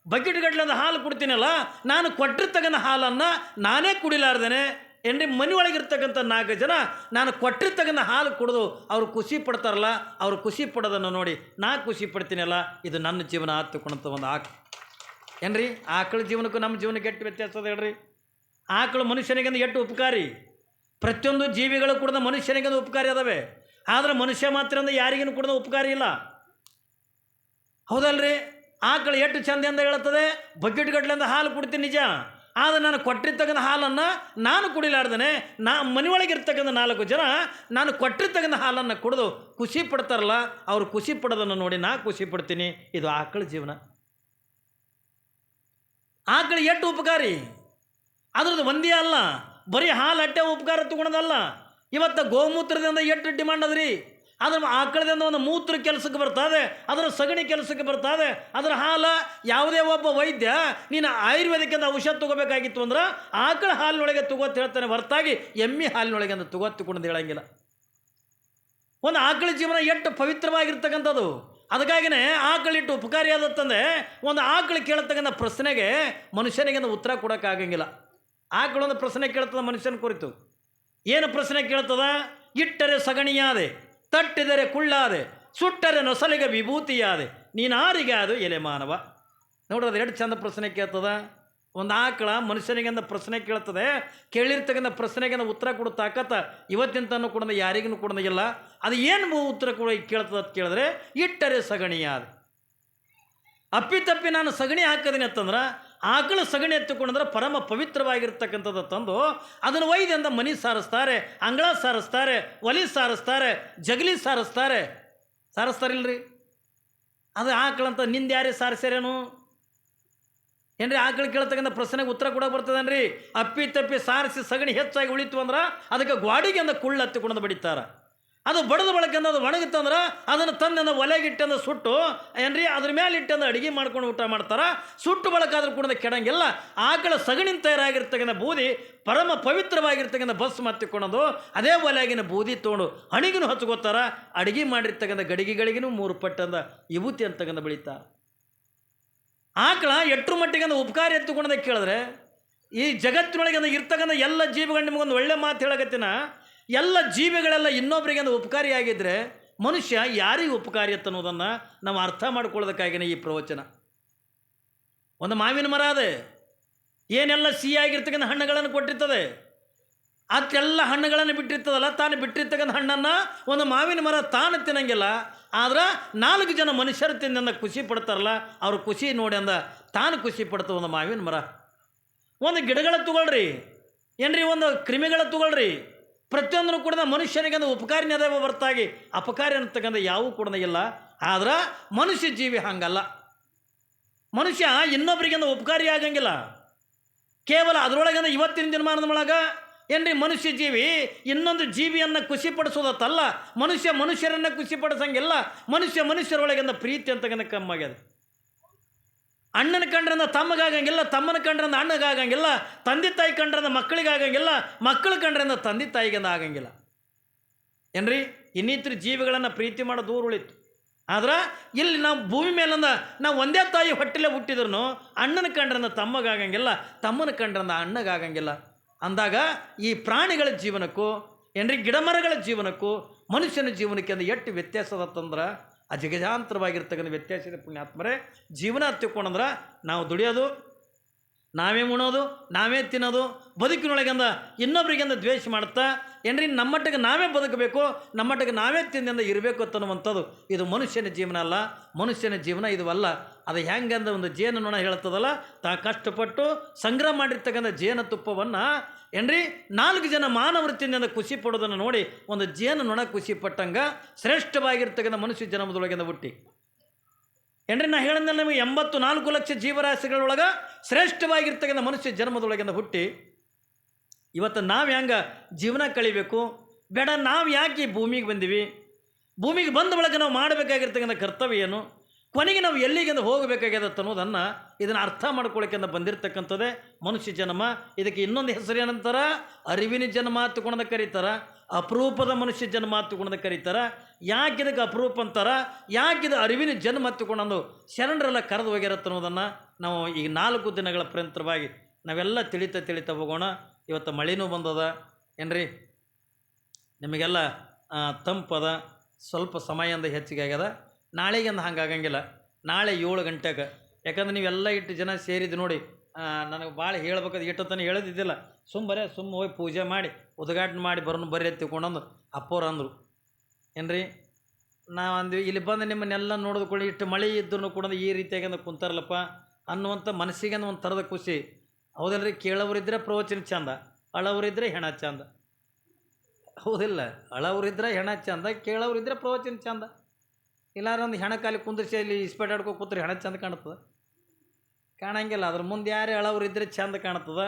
ಬಕೆಟ್ ಅಂದ ಹಾಲು ಕೊಡ್ತೀನಲ್ಲ? ನಾನು ಕೊಟ್ಟಿರ್ತಕ್ಕಂಥ ಹಾಲನ್ನು ನಾನೇ ಕುಡಿಲಾರ್ದೇನೆ. ಏನ್ರಿ ಮನೆ ಒಳಗಿರ್ತಕ್ಕಂಥ ನಾಲ್ಕು ಜನ ನಾನು ಕೊಟ್ಟಿರ್ತಕ್ಕಂಥ ಹಾಲು ಕುಡಿದು ಅವರು ಖುಷಿ ಪಡ್ತಾರಲ್ಲ, ಅವರು ಖುಷಿ ಪಡೋದನ್ನು ನೋಡಿ ನಾ ಖುಷಿ ಪಡ್ತೀನಲ್ಲ, ಇದು ನನ್ನ ಜೀವನ ಆತುಕೊಂಡಂಥ ಒಂದು ಆಕ್. ಏನ್ರಿ? ಆಕಳ ಜೀವನಕ್ಕೂ ನಮ್ಮ ಜೀವನಕ್ಕೆ ಎಷ್ಟು ವ್ಯತ್ಯಾಸ ಅದ ಹೇಳ್ರಿ? ಆಕಳು ಮನುಷ್ಯನಿಗಿಂದ ಎಷ್ಟು ಉಪಕಾರಿ? ಪ್ರತಿಯೊಂದು ಜೀವಿಗಳು ಕೂಡ ಮನುಷ್ಯನಿಗಿಂದ ಉಪಕಾರಿ ಅದಾವೆ. ಆದರೆ ಮನುಷ್ಯ ಮಾತ್ರ ಅಂದ್ರೆ ಯಾರಿಗೂ ಕೂಡ ಉಪಕಾರಿ ಇಲ್ಲ. ಹೌದಲ್ರಿ? ಆಕಳು ಎಷ್ಟು ಚಂದದಿಂದ ಹೇಳುತ್ತದೆ? ಬಕೆಟ್ ಹಾಲು ಕುಡ್ತೀನಿ ನಿಜ. ಆದರೆ ನಾನು ಕೊಟ್ಟಿರ್ತಕ್ಕಂಥ ಹಾಲನ್ನು ನಾನು ಕುಡಿಲಾರ್ದೇ ನಾ ಮನೆಯೊಳಗಿರ್ತಕ್ಕಂಥ ನಾಲ್ಕು ಜನ ನಾನು ಕೊಟ್ಟಿರ್ತಕ್ಕಂಥ ಹಾಲನ್ನು ಕುಡಿದು ಖುಷಿ ಪಡ್ತಾರಲ್ಲ, ಅವರು ಖುಷಿ ಪಡೋದನ್ನು ನೋಡಿ ನಾ ಖುಷಿ ಪಡ್ತೀನಿ. ಇದು ಆಕಳ ಜೀವನ. ಆಕಳ ಎಷ್ಟು ಉಪಕಾರಿ? ಅದ್ರದ್ದು ಒಂದೇ ಅಲ್ಲ. ಬರೀ ಹಾಲು ಅಟ್ಟೆ ಉಪಕಾರ ತಗೊಳೋದಲ್ಲ ಇವತ್ತು ಗೋಮೂತ್ರದಿಂದ ಎಷ್ಟು ಡಿಮಾಂಡ್ ಅದ್ರಿ? ಅದ್ರ ಆಕಳದಿಂದ ಒಂದು ಮೂತ್ರ ಕೆಲಸಕ್ಕೆ ಬರ್ತದೆ, ಅದರ ಸಗಣಿ ಕೆಲಸಕ್ಕೆ ಬರ್ತದೆ, ಅದರ ಹಾಲ ಯಾವುದೇ ಒಬ್ಬ ವೈದ್ಯ ನೀನು ಆಯುರ್ವೇದಿಕಿಂದ ಔಷಧ ತಗೋಬೇಕಾಗಿತ್ತು ಅಂದ್ರೆ ಆಕಳ ಹಾಲಿನೊಳಗೆ ತಗೋತ ಹೇಳ್ತಾನೆ, ಹೊರತಾಗಿ ಎಮ್ಮೆ ಹಾಲಿನೊಳಗೆ ಅಂತ ತಗೋತಿಕೊಂಡು ಹೇಳಂಗಿಲ್ಲ. ಒಂದು ಆಕಳ ಜೀವನ ಎಷ್ಟು ಪವಿತ್ರವಾಗಿರ್ತಕ್ಕಂಥದ್ದು. ಅದಕ್ಕಾಗಿಯೇ ಆಕಳಿಟ್ಟು ಉಪಕಾರಿ ಆದತ್ತಂದರೆ ಒಂದು ಆಕಳು ಕೇಳತಕ್ಕಂಥ ಪ್ರಶ್ನೆಗೆ ಮನುಷ್ಯನಿಗೆ ಉತ್ತರ ಕೊಡೋಕ್ಕಾಗಂಗಿಲ್ಲ. ಆಕಳೊಂದು ಪ್ರಶ್ನೆ ಕೇಳ್ತದ ಮನುಷ್ಯನ ಕುರಿತು. ಏನು ಪ್ರಶ್ನೆ ಕೇಳ್ತದ? ಇಟ್ಟರೆ ಸಗಣಿಯಾದೆ. ತಟ್ಟಿದರೆ ಕುಳ್ಳಾದೆ, ಸುಟ್ಟರೆ ನೊಸಲಿಗೆ ವಿಭೂತಿಯಾದೆ. ನೀನಾರಿಗೆ ಅದು ಎಲೆ ಮಾನವ? ನೋಡ್ರಿ ಎಷ್ಟು ಚಂದ ಪ್ರಶ್ನೆ ಕೇಳ್ತದ. ಒಂದು ಆಕಳ ಮನುಷ್ಯನಿಗಿಂತ ಪ್ರಶ್ನೆ ಕೇಳ್ತದೆ, ಕೇಳಿರ್ತಕ್ಕಂಥ ಪ್ರಶ್ನೆಗೆ ಉತ್ತರ ಕೊಡೋ ತಾಕತ್ತ ಇವತ್ತಿನ ಕೂಡ ಯಾರಿಗೂ ಕೂಡ ಅದು ಏನು ಉತ್ತರ ಕೂಡ ಕೇಳ್ತದ ಅಂತ ಕೇಳಿದ್ರೆ, ಇಟ್ಟರೆ ಸಗಣಿಯಾದ. ಅಪ್ಪಿತಪ್ಪಿ ನಾನು ಸಗಣಿ ಹಾಕದೀನಿ ಅಂತಂದ್ರೆ ಆಕಳು ಸಗಣಿ ಎತ್ತಿಕೊಂಡಂದ್ರೆ ಪರಮ ಪವಿತ್ರವಾಗಿರ್ತಕ್ಕಂಥದ್ದು ತಂದು ಅದನ್ನು ವೈದ್ಯಂದ ಮನಿ ಸಾರಿಸ್ತಾರೆ, ಅಂಗಳ ಸಾರಿಸ್ತಾರೆ, ಒಲಿ ಸಾರಿಸ್ತಾರೆ, ಜಗಲಿ ಸಾರಿಸ್ತಾರೆ. ಸಾರಿಸ್ತಾರಿಲ್ರಿ? ಅದು ಆಕಳಂತ ನಿಂದ ಯಾರೇ ಸಾರಿಸ್ಯಾರೇನು? ಏನ್ರಿ ಆಕಳು ಕೇಳ್ತಕ್ಕಂಥ ಪ್ರಶ್ನೆಗೆ ಉತ್ತರ ಕೂಡ ಬರ್ತದನ್ರಿ? ಅಪ್ಪಿ ತಪ್ಪಿ ಸಾರಿಸಿ ಸಗಣಿ ಹೆಚ್ಚಾಗಿ ಉಳಿತು ಅಂದ್ರೆ ಅದಕ್ಕೆ ಗ್ವಾಡಿಗೆ ಅಂದ ಕುಳ್ಳು ಹತ್ತಿಕೊಂಡು ಬಡಿತಾರ. ಅದು ಬಡದ ಬಳಕ ಅದು ಒಣಗುತ್ತಂದ್ರೆ ಅದನ್ನು ತಂದಿಂದ ಒಲೆಗಿಟ್ಟಂದು ಸುಟ್ಟು, ಏನ್ರಿ? ಅದ್ರ ಮೇಲೆ ಇಟ್ಟಂದ ಅಡುಗೆ ಮಾಡ್ಕೊಂಡು ಊಟ ಮಾಡ್ತಾರೆ. ಸುಟ್ಟು ಬಳಕಾದ್ರೂ ಕೂಡ ಕೆಡಂಗಿಲ್ಲ. ಆಕಳ ಸಗಣಿನ ತಯಾರಾಗಿರ್ತಕ್ಕಂಥ ಬೂದಿ ಪರಮ ಪವಿತ್ರವಾಗಿರ್ತಕ್ಕಂಥ ಬಸ್ ಮತ್ತಿಕೊಳ್ಳೋದು ಅದೇ ಒಲೆಗಿನ ಬೂದಿ ತೊಗೊಂಡು ಹಣಿಗೂ ಹಚ್ಕೋತಾರ. ಅಡುಗೆ ಮಾಡಿರ್ತಕ್ಕಂಥ ಗಡಿಗೆಗಳಿಗೂ ಮೂರು ಪಟ್ಟಂದ ವಿಭೂತಿ ಅಂತಕ್ಕಂಥ ಬೆಳೀತಾರೆ ಆಕಳ ಎಟ್ರ ಮಟ್ಟಿಗೆ ಅಂದ್ರೆ ಉಪಕಾರ ಎತ್ತುಕೊಂಡದ ಕೇಳಿದ್ರೆ ಈ ಜಗತ್ತಿನೊಳಗೆ ಇರ್ತಕ್ಕಂಥ ಎಲ್ಲ ಜೀವಗಳು ನಿಮಗೊಂದು ಒಳ್ಳೆ ಮಾತು ಹೇಳಕತ್ತಿನ? ಎಲ್ಲ ಜೀವಿಗಳೆಲ್ಲ ಇನ್ನೊಬ್ಬರಿಗೆ ಒಂದು ಉಪಕಾರಿಯಾಗಿದ್ದರೆ ಮನುಷ್ಯ ಯಾರಿಗೆ ಉಪಕಾರಿ ಅನ್ನೋದನ್ನು ನಾವು ಅರ್ಥ ಮಾಡ್ಕೊಳ್ಳೋದಕ್ಕಾಗಿನ ಈ ಪ್ರವಚನ. ಒಂದು ಮಾವಿನ ಮರ ಅದೇ. ಏನೆಲ್ಲ ಸಿಹಿಯಾಗಿರ್ತಕ್ಕಂಥ ಹಣ್ಣುಗಳನ್ನು ಕೊಟ್ಟಿರ್ತದೆ. ಅದಕ್ಕೆಲ್ಲ ಹಣ್ಣುಗಳನ್ನು ಬಿಟ್ಟಿರ್ತದಲ್ಲ, ತಾನು ಬಿಟ್ಟಿರ್ತಕ್ಕಂಥ ಹಣ್ಣನ್ನು ಒಂದು ಮಾವಿನ ಮರ ತಾನು ತಿನ್ನಂಗಿಲ್ಲ, ಆದ್ರೆ ನಾಲ್ಕು ಜನ ಮನುಷ್ಯರು ತಿಂದ ಖುಷಿ ಪಡ್ತಾರಲ್ಲ, ಅವ್ರ ಖುಷಿ ನೋಡಿ ಅಂದ ತಾನು ಖುಷಿ ಪಡ್ತದೆ ಒಂದು ಮಾವಿನ ಮರ. ಒಂದು ಗಿಡಗಳ ತಗೊಳ್ರಿ. ಏನ್ರಿ ಒಂದು ಕ್ರಿಮಿಗಳ ತಗೊಳ್ರಿ. ಪ್ರತಿಯೊಂದನ್ನು ಕೂಡ ಮನುಷ್ಯನಿಗೆ ಅಂದರೆ ಉಪಕಾರಿನ ಅದೇ ಹೊರತಾಗಿ. ಅಪಕಾರಿ ಅಂತಕ್ಕಂಥ ಯಾವೂ ಕೂಡ ಇಲ್ಲ. ಆದ್ರೆ ಮನುಷ್ಯ ಜೀವಿ ಹಂಗಲ್ಲ. ಮನುಷ್ಯ ಇನ್ನೊಬ್ಬರಿಗೆ ಅಂದ್ರೆ ಉಪಕಾರಿ ಆಗಂಗಿಲ್ಲ. ಕೇವಲ ಅದರೊಳಗೆ ಇವತ್ತಿನ ದಿನಮಾನದ ಒಳಗೆ ಏನ್ರಿ ಮನುಷ್ಯ ಜೀವಿ ಇನ್ನೊಂದು ಜೀವಿಯನ್ನು ಖುಷಿಪಡಿಸೋದತ್ತಲ್ಲ. ಮನುಷ್ಯ ಮನುಷ್ಯರನ್ನು ಖುಷಿಪಡಿಸಂಗಿಲ್ಲ. ಮನುಷ್ಯ ಮನುಷ್ಯರೊಳಗಿಂದ ಪ್ರೀತಿ ಅಂತಕ್ಕಂಥ ಕಮ್ಮಾಗ್ಯದ ಅಣ್ಣನ ಕಂಡ್ರಂದ ತಮ್ಮಗಾಗಂಗಿಲ್ಲ, ತಮ್ಮನ ಕಂಡ್ರಂದ ಅಣ್ಣಗಾಗಂಗಿಲ್ಲ, ತಂದೆ ತಾಯಿ ಕಂಡ್ರಂದ ಮಕ್ಕಳಿಗಾಗಂಗಿಲ್ಲ, ಮಕ್ಕಳು ಕಂಡ್ರಂದ ತಂದೆ ತಾಯಿಗಂದ ಆಗಂಗಿಲ್ಲ. ಏನ್ರಿ? ಇನ್ನಿತರ ಜೀವಿಗಳನ್ನು ಪ್ರೀತಿ ಮಾಡೋ ದೂರ ಉಳಿತು. ಆದ್ರೆ ಇಲ್ಲಿ ನಾವು ಭೂಮಿ ಮೇಲಂದ ನಾವು ಒಂದೇ ತಾಯಿ ಹೊಟ್ಟೆಲೇ ಹುಟ್ಟಿದ್ರು ಅಣ್ಣನ ಕಂಡ್ರಂದ ತಮ್ಮಗಾಗಂಗಿಲ್ಲ, ತಮ್ಮನ ಕಂಡ್ರಂದ ಅಣ್ಣಗಾಗಂಗಿಲ್ಲ. ಅಂದಾಗ ಈ ಪ್ರಾಣಿಗಳ ಜೀವನಕ್ಕೂ, ಏನ್ರಿ ಗಿಡಮರಗಳ ಜೀವನಕ್ಕೂ, ಮನುಷ್ಯನ ಜೀವನಕ್ಕೆ ಅಂದ್ರೆ ಎಷ್ಟು ವ್ಯತ್ಯಾಸ ಅದಂದ್ರೆ ಜಗಜಾಂತರವಾಗಿರ್ತಕ್ಕಂಥ ವ್ಯತ್ಯಾಸ ಇದೆ ಪುಣ್ಯಾತ್ಮರೇ ಜೀವನ ಹತ್ತಿಕೊಂಡಂದ್ರೆ ನಾವು ದುಡಿಯೋದು, ನಾವೇ ಉಣೋದು, ನಾವೇ ತಿನ್ನೋದು, ಬದುಕಿನೊಳಗಿಂದ ಇನ್ನೊಬ್ರಿಗಿಂದ ದ್ವೇಷ ಮಾಡ್ತಾ ಏನ್ರಿ ನಮ್ಮಟ್ಟಿಗೆ ನಾವೇ ಬದುಕಬೇಕು, ನಮ್ಮಟ್ಟಿಗೆ ನಾವೇ ತಿಂದಿಂದ ಇರಬೇಕು ಅನ್ನುವಂಥದ್ದು. ಇದು ಮನುಷ್ಯನ ಜೀವನ ಅಲ್ಲ, ಮನುಷ್ಯನ ಜೀವನ ಇದು ಅಲ್ಲ. ಅದು ಹೆಂಗಂದ ಒಂದು ಜೇನು ನೊಣ ಹೇಳ್ತದಲ್ಲ ತಾ ಕಷ್ಟಪಟ್ಟು ಸಂಗ್ರಹ ಮಾಡಿರ್ತಕ್ಕಂಥ ಜೇನುತುಪ್ಪವನ್ನು ಏನ್ರಿ? ನಾಲ್ಕು ಜನ ಮಾನವೃತ್ತಿನಿಂದ ಖುಷಿ ಪಡೋದನ್ನು ನೋಡಿ ಒಂದು ಜೇನು ನೊಣ ಖುಷಿ ಪಟ್ಟಂಗ ಶ್ರೇಷ್ಠವಾಗಿರ್ತಕ್ಕಂಥ ಮನುಷ್ಯ ಜನ್ಮದೊಳಗಿಂದ ಹುಟ್ಟಿ. ಏನ್ರಿ, ನಾ ಹೇಳಿದ ನಿಮಗೆ ಎಂಬತ್ತು ನಾಲ್ಕು ಲಕ್ಷ ಜೀವರಾಶಿಗಳೊಳಗೆ ಶ್ರೇಷ್ಠವಾಗಿರ್ತಕ್ಕಂಥ ಮನುಷ್ಯ ಜನ್ಮದೊಳಗಿಂದ ಹುಟ್ಟಿ. ಇವತ್ತು ನಾವು ಹೆಂಗೆ ಜೀವನ ಕಳಿಬೇಕು? ಬೇಡ, ನಾವು ಯಾಕೆ ಭೂಮಿಗೆ ಬಂದೀವಿ? ಭೂಮಿಗೆ ಬಂದ ಬಳಿಕ ನಾವು ಮಾಡಬೇಕಾಗಿರ್ತಕ್ಕಂಥ ಕರ್ತವ್ಯ ಏನು? ಕೊನೆಗೆ ನಾವು ಎಲ್ಲಿಗೆಂದು ಹೋಗಬೇಕಾಗ್ಯದ ಅನ್ನೋದನ್ನು ಇದನ್ನು ಅರ್ಥ ಮಾಡ್ಕೊಳ್ಳೋಕೆಂದ ಬಂದಿರತಕ್ಕಂಥದ್ದೇ ಮನುಷ್ಯ ಜನ್ಮ. ಇದಕ್ಕೆ ಇನ್ನೊಂದು ಹೆಸರು ಏನಂತಾರ? ಅರಿವಿನ ಜನ್ಮ ಹತ್ತುಕೊಂಡ ಕರೀತಾರ. ಅಪರೂಪದ ಮನುಷ್ಯ ಜನ್ಮ ಹತ್ತುಕೊಂಡ ಕರೀತಾರ. ಯಾಕೆ ಇದಕ್ಕೆ ಅಪರೂಪ ಅಂತಾರ? ಯಾಕಿದ ಅರಿವಿನ ಜನ್ಮ ಹತ್ತುಕೊಂಡು ಶರಣರೆಲ್ಲ ಕರೆದು ಹೋಗಿರತ್ತ ಅನ್ನೋದನ್ನು ನಾವು ಈಗ ನಾಲ್ಕು ದಿನಗಳ ಪ್ರಯಂತ್ರವಾಗಿ ನಾವೆಲ್ಲ ತಿಳಿತಾ ತಿಳಿತಾ ಹೋಗೋಣ. ಇವತ್ತು ಮಳೆನೂ ಬಂದದ. ಏನ್ರಿ? ನಿಮಗೆಲ್ಲ ತಂಪದ ಸ್ವಲ್ಪ ಸಮಯದಿಂದ ಹೆಚ್ಚಿಗೆ ಆಗ್ಯದ. ನಾಳೆಗೆ ಅಂದ ಹಂಗೆ ಆಗಂಗಿಲ್ಲ. ನಾಳೆ ಏಳು ಗಂಟೆಗೆ. ಯಾಕಂದ್ರೆ ನೀವೆಲ್ಲ ಇಟ್ಟು ಜನ ಸೇರಿದ್ದು ನೋಡಿ ನನಗೆ ಭಾಳ ಹೇಳ್ಬೇಕಾದ್ರೆ ಇಟ್ಟೊತ್ತನ ಹೇಳೋದಿದ್ದಿಲ್ಲ. ಸುಮ್ಮ ಬರೇ ಸುಮ್ಮ ಹೋಗಿ ಪೂಜೆ ಮಾಡಿ, ಉದ್ಘಾಟನೆ ಮಾಡಿ ಬರೋನು ಬರೀ ತಿಳ್ಕೊಂಡಂದು ಅಪ್ಪೋರು ಅಂದರು. ಏನ್ರಿ? ನಾವು ಅಂದ್ವಿ, ಇಲ್ಲಿ ಬಂದು ನಿಮ್ಮನ್ನೆಲ್ಲ ನೋಡಿದ್ಕೊಳ್ಳಿ ಇಷ್ಟು ಮಳೆ ಇದ್ರೂ ಕೂಡ ಈ ರೀತಿಯಾಗಿ ಕುಂತಾರಲ್ಲಪ್ಪ ಅನ್ನುವಂಥ ಮನಸ್ಸಿಗೆ ಒಂದು ಥರದ ಖುಷಿ. ಹೌದಲ್ರಿ? ಕೇಳೋರಿದ್ರೆ ಪ್ರವಚನ ಚಂದ ಅಳವರಿದ್ರೆ ಹೆಣ ಚಂದ. ಹೌದಿಲ್ಲ? ಅಳವರಿದ್ರೆ ಹೆಣ ಚಂದ ಕೇಳೋರಿದ್ರೆ ಪ್ರವಚನ ಚಂದ. ಇಲ್ಲಾರ ಒಂದು ಹೆಣ ಕಾಲಿ ಕುಂದ್ರಿಸಿ ಅಲ್ಲಿ ಇಸ್ಪೇಟ್ ಆಡ್ಕೊ ಕೂತ್ರೆ ಹೆಣ ಚಂದ ಕಾಣ್ತದೆ. ಕಾಣಂಗಿಲ್ಲ. ಅದ್ರ ಮುಂದೆ ಯಾರು ಯಾರೇ ಇದ್ದರೆ ಚಂದ ಕಾಣ್ತದ.